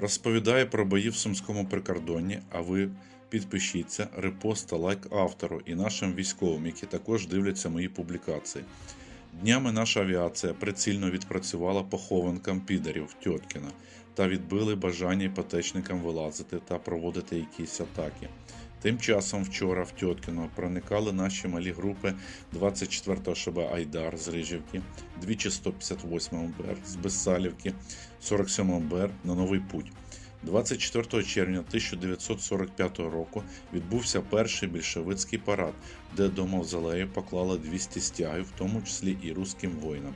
Розповідає про бої в Сумському прикордонні, а ви підпишіться, репост та лайк автору і нашим військовим, які також дивляться мої публікації. Днями наша авіація прицільно відпрацювала похованкам підарів Тьоткіна та відбили бажання іпотечникам вилазити та проводити якісь атаки. Тим часом вчора в Тьоткіно проникали наші малі групи 24-го ШБ Айдар з Рижівки, двічі 158 БР з Безсалівки, 47 БР на Новий Путь. 24 червня 1945 року відбувся перший більшовицький парад, де до мавзолею поклали 200 стягів, в тому числі і руським воїнам.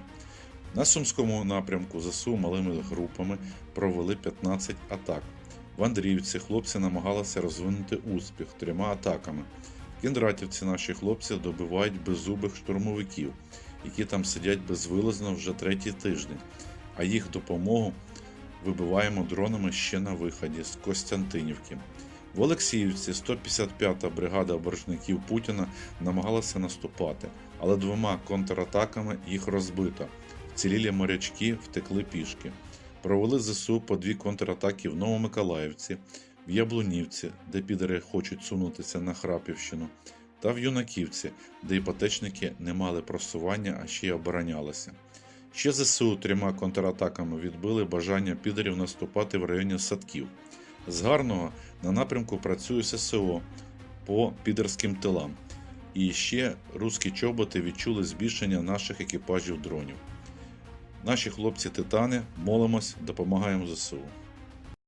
На Сумському напрямку ЗСУ малими групами провели 15 атак. В Андріївці хлопці намагалися розвинути успіх трьома атаками. В Кіндратівці наші хлопці добивають беззубих штурмовиків, які там сидять безвилазно вже третій тиждень, а їх допомогу вибиваємо дронами ще на виході з Костянтинівки. В Олексіївці 155-та бригада боржників Путіна намагалася наступати, але двома контратаками їх розбито. Вцілілі морячки втекли пішки. Провели ЗСУ по дві контратаки в Новомиколаївці, в Яблунівці, де підери хочуть сунутися на Храпівщину, та в Юнаківці, де іпотечники не мали просування, а ще й оборонялися. Ще ЗСУ трьома контратаками відбили бажання підерів наступати в районі садків. З гарного на напрямку працює ССО по підерським тилам. І ще руські чоботи відчули збільшення наших екіпажів дронів. Наші хлопці титани, молимось, допомагаємо ЗСУ.